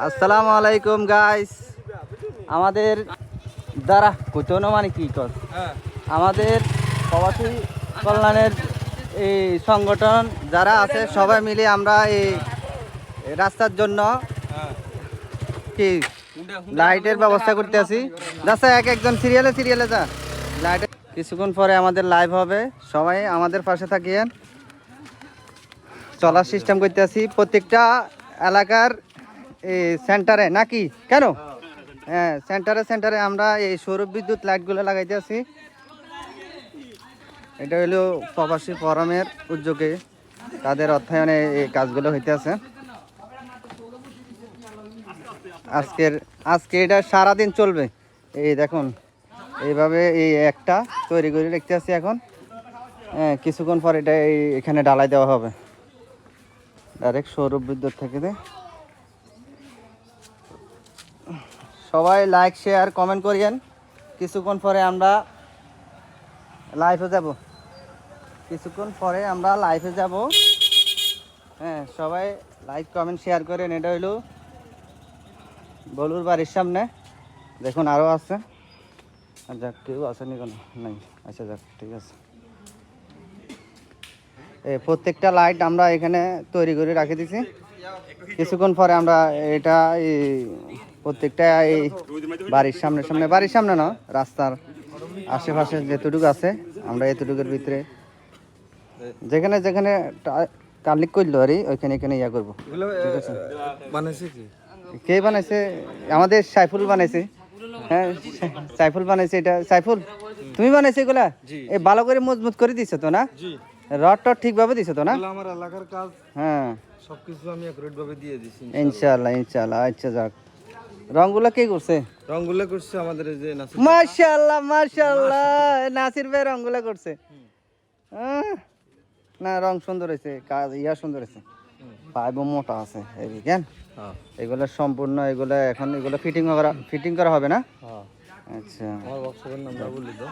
আসসালামু আলাইকুম গাইস আমাদের দ্বারা কুচনো মানে কি কর? আমাদের প্রবাসী কল্যাণের এই সংগঠন যারা আছে সবাই মিলে আমরা এই রাস্তার জন্য কি লাইটের ব্যবস্থা করতে আছি যাচ্ছে এক একজন সিরিয়ালে সিরিয়ালে যা। লাইটের কিছুক্ষণ পরে আমাদের লাইভ হবে। সবাই আমাদের পাশে থাকিয়েন চলার সিস্টেম করতে আছি প্রত্যেকটা এলাকার সেন্টারে নাকি? কেন? হ্যাঁ সেন্টারে সেন্টারে আমরা এই সৌর বিদ্যুৎ লাইটগুলো লাগাইতে আছি। এটা হলো প্রবাসী ফোরামের উদ্যোগে তাদের অর্থায়নে এই কাজগুলো হইতে আছে। আজকের, আজকে এটা সারাদিন চলবে। এই দেখুন, এইভাবে এই একটা তৈরি করে রেখতে আছি এখন। হ্যাঁ কিছুক্ষণ পর এটা এই এখানে ডালাই দেওয়া হবে। ডাইরেক্ট সৌর বিদ্যুৎ থেকে দে। সবাই লাইক শেয়ার কমেন্ট করিয়েন কিছুক্ষণ পরে আমরা লাইভে যাব। কিছুক্ষণ পরে আমরা লাইভে যাব। হ্যাঁ সবাই লাইক কমেন্ট শেয়ার করেন। এটা হইল বলুর বাড়ির সামনে। দেখুন আরও আছে। যাক, কেউ আসেনি কোনো? নাই। আচ্ছা যাক, ঠিক আছে। এই প্রত্যেকটা লাইট আমরা এখানে তৈরি করে রাখে দিছি। কিছুক্ষণ পরে আমরা এটা প্রত্যেকটা এই বাড়ির সামনে সামনে বাড়ির সামনে না রাস্তার আশেপাশে যেতটুকু আছে আমরা এতটুকুর ভিতরে যেখানে যেখানে কালিক করল আর ওইখানে এখানে ইয়া করব। কে? বানাইছে? আমাদের সাইফুল বানাইছে। হ্যাঁ সাইফুল বানাইছে এটা। সাইফুল তুমি বানাইছে এগুলা। এ ভালো করে মজবুত করে দিছো তো না? রড টড ঠিকভাবে দিছো তো না? আমার এলাকার কাজ। হ্যাঁ। সবকিছু আমি ভাবে দিয়ে দিছি আচ্ছা যাক। রংগুলো কে করছে? রংগুলো করছে আমাদের যে নাসির ভাই। রংগুলো করছে। না রং সুন্দর হয়েছে কাজ ইয়া সুন্দর হয়েছে। পাইব মোটা আছে এই কেন? হ্যাঁ। এগুলো সম্পূর্ণ এগুলো এখন এগুলো ফিটিং করা ফিটিং করা হবে না? হ্যাঁ। আচ্ছা। আমার ওয়ার্কশপের নামটা বলি তো।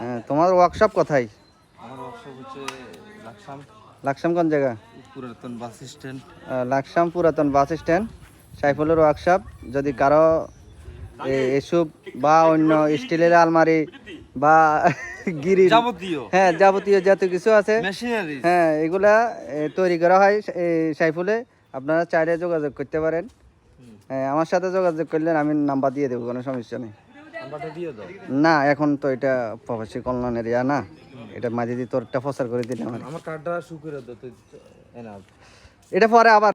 হ্যাঁ, তোমার ওয়ার্কশপ কোথায়? আমার ওয়ার্কশপ হচ্ছে লাকসাম। লাকসাম কোন জায়গা? পুরাতন বাস স্ট্যান্ড লাকসাম পুরাতন বাস স্ট্যান্ড সাইফুলের ওয়ার্কশপ যদি কারও এসব বা অন্য স্টিলের আলমারি বা গিরি যাবতীয়। হ্যাঁ যাবতীয় যত কিছু আছে হ্যাঁ এগুলা তৈরি করা হয় সাইফুলে। আপনারা চাইলে যোগাযোগ করতে পারেন। হ্যাঁ আমার সাথে যোগাযোগ করলেন আমি নাম্বার দিয়ে দেবো কোনো সমস্যা নেই। না এখন তো এটা প্রবাসী কল্যাণের ইয়া না। এটা মাঝে দিয়ে তোরটা প্রচার করে দিলে আমার আমার কার্ডটা শু করে দাও তো এনাফ এটা পরে আবার